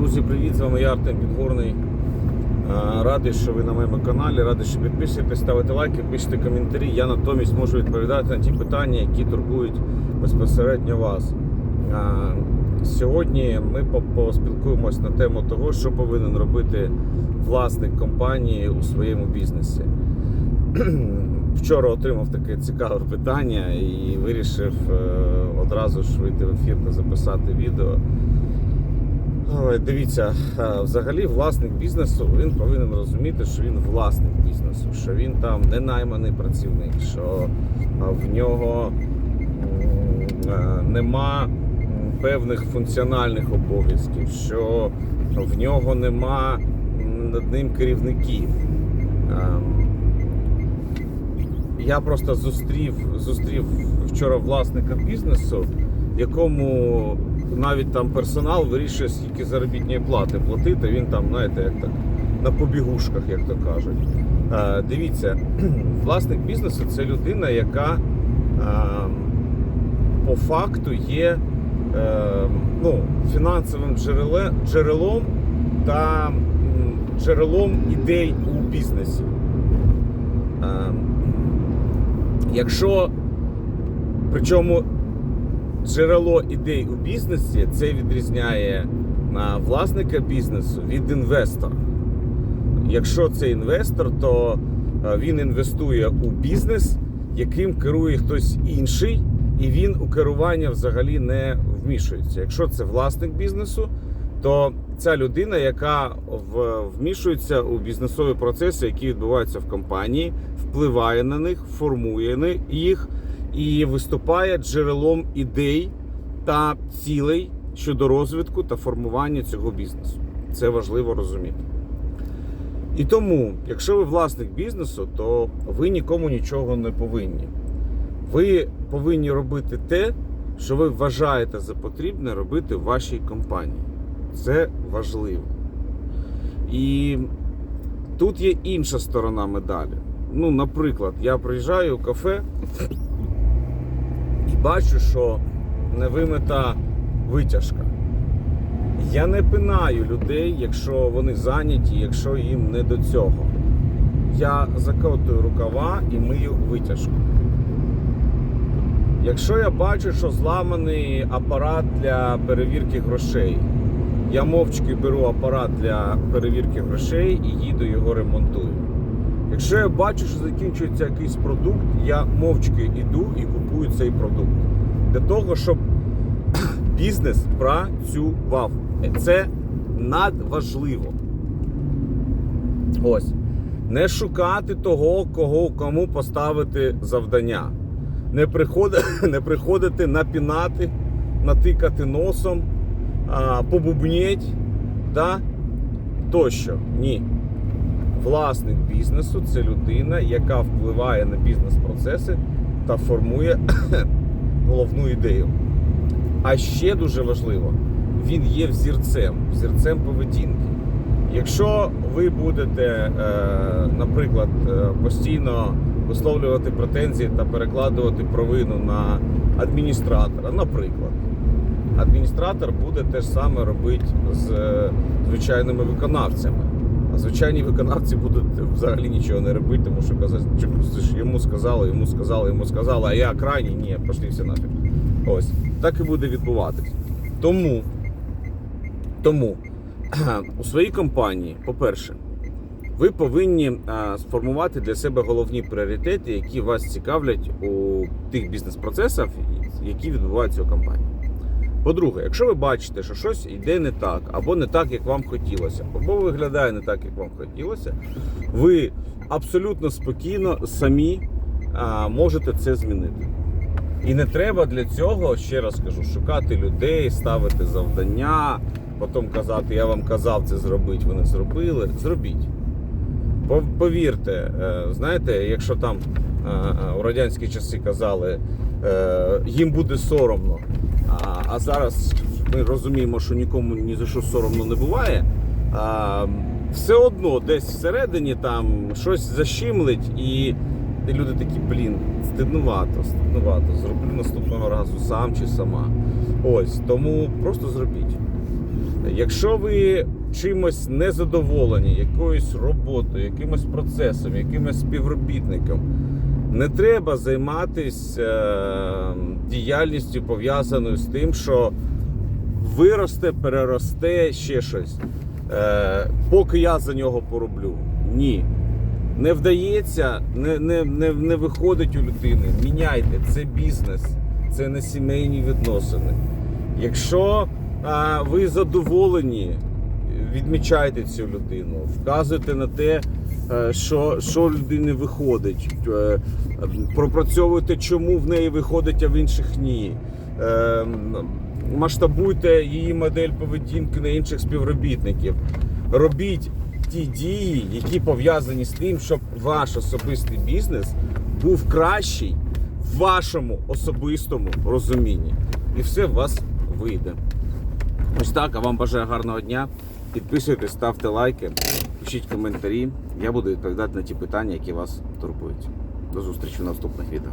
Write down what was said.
Друзі, привіт! З вами я Артем Підгорний. Радий, що ви на моєму каналі, радий, що підписуєтесь, ставите лайки, пишете коментарі. Я натомість можу відповідати на ті питання, які турбують безпосередньо вас. Сьогодні ми по- поспілкуємось на тему того, що повинен робити власник компанії у своєму бізнесі. Вчора отримав таке цікаве питання і вирішив е, одразу ж вийти в ефір та записати відео. Дивіться, е, взагалі власник бізнесу він повинен розуміти, що він власник бізнесу, що він там не найманий працівник, що е, в нього е, нема певних функціональних обов'язків, що в нього нема над ним керівників. Ем, Я просто зустрів, зустрів вчора власника бізнесу, якому навіть там персонал вирішує, скільки заробітної плати платити. Він там, знаєте, як так на побігушках, як то кажуть. Е, дивіться, власник бізнесу це людина, яка е, по факту є е, ну, фінансовим джереле, джерелом та джерелом ідей у бізнесі. Е, Якщо причому джерело ідей у бізнесі це відрізняє власника бізнесу від інвестора. Якщо це інвестор, то він інвестує у бізнес, яким керує хтось інший, і він у керування взагалі не вмішується. Якщо це власник бізнесу, то ця людина, яка вмішується у бізнесові процеси, які відбуваються в компанії, впливає на них, формує їх і виступає джерелом ідей та цілей щодо розвитку та формування цього бізнесу. Це важливо розуміти. І тому, якщо ви власник бізнесу, то ви нікому нічого не повинні. Ви повинні робити те, що ви вважаєте за потрібне робити в вашій компанії. Це важливо. І тут є інша сторона медалі. Ну, наприклад, я приїжджаю в кафе бачу, що не вимита витяжка. Я не пинаю людей, якщо вони зайняті, якщо їм не до цього. Я закотую рукава і мию витяжку. Якщо я бачу, що зламаний апарат для перевірки грошей, я мовчки беру апарат для перевірки грошей і їду його ремонтую. Якщо я бачу, що закінчується якийсь продукт, я мовчки йду і купую цей продукт. Для того, щоб бізнес працював. Це надважливо. Ось. Не шукати того, кого кому поставити завдання. Не, приходити, не приходити напінати, натикати носом, побубніть, да? тощо. Ні. Власник бізнесу це людина, яка впливає на бізнес-процеси та формує головну ідею. А ще дуже важливо, він є взірцем, взірцем поведінки. Якщо ви будете, е, наприклад, е, постійно висловлювати претензії та перекладувати провину на адміністратора, наприклад, адміністратор буде те ж саме робити з е, звичайними виконавцями. Звичайні виконавці будуть взагалі нічого не робити, тому що казати, що йому сказали, йому сказали, йому сказали, а я крайній, ні, пошли всі нафіг. Ось так і буде відбуватись. Тому, тому у своїй компанії, по-перше, ви повинні сформувати для себе головні пріоритети, які вас цікавлять у тих бізнес-процесах, які відбуваються у компанії. По-друге, якщо ви бачите, що щось йде не так, або не так, як вам хотілося, або виглядає не так, як вам хотілося, ви абсолютно спокійно самі а, можете це змінити. І не треба для цього, ще раз кажу, шукати людей, ставити завдання, потім казати, я вам казав це зробити, ви не зробили. Зробіть. Повірте, е, знаєте, якщо там е, е, у радянські часи казали, їм буде соромно, а, а зараз ми розуміємо, що нікому ні за що соромно не буває. А, все одно десь всередині там щось защимлить, і, люди такі, блін, стиднувато, стиднувато. Зроблю наступного разу сам чи сама. Ось, тому просто зробіть. Якщо ви чимось незадоволені, якоюсь роботою, якимось процесом, якимось співробітником, не треба займатися е, діяльністю пов'язаною з тим, що виросте, переросте ще щось. Е, поки я за нього пороблю. Ні. Не вдається, не, не, не, не виходить у людини. Міняйте, це бізнес, це не сімейні відносини. Якщо а, ви задоволені, відмічайте цю людину, вказуйте на те, е, що, що людини виходить, е, пропрацьовуйте, чому в неї виходить, а в інших ні. Е, Масштабуйте її модель поведінки на інших співробітників. Робіть ті дії, які пов'язані з тим, щоб ваш особистий бізнес був кращий в вашому особистому розумінні. І все у вас вийде. Ось так, а вам бажаю гарного дня. Підписуйтесь, ставте лайки, пишіть коментарі. Я буду відповідати на ті питання, які вас турбують. До зустрічі в наступних відео.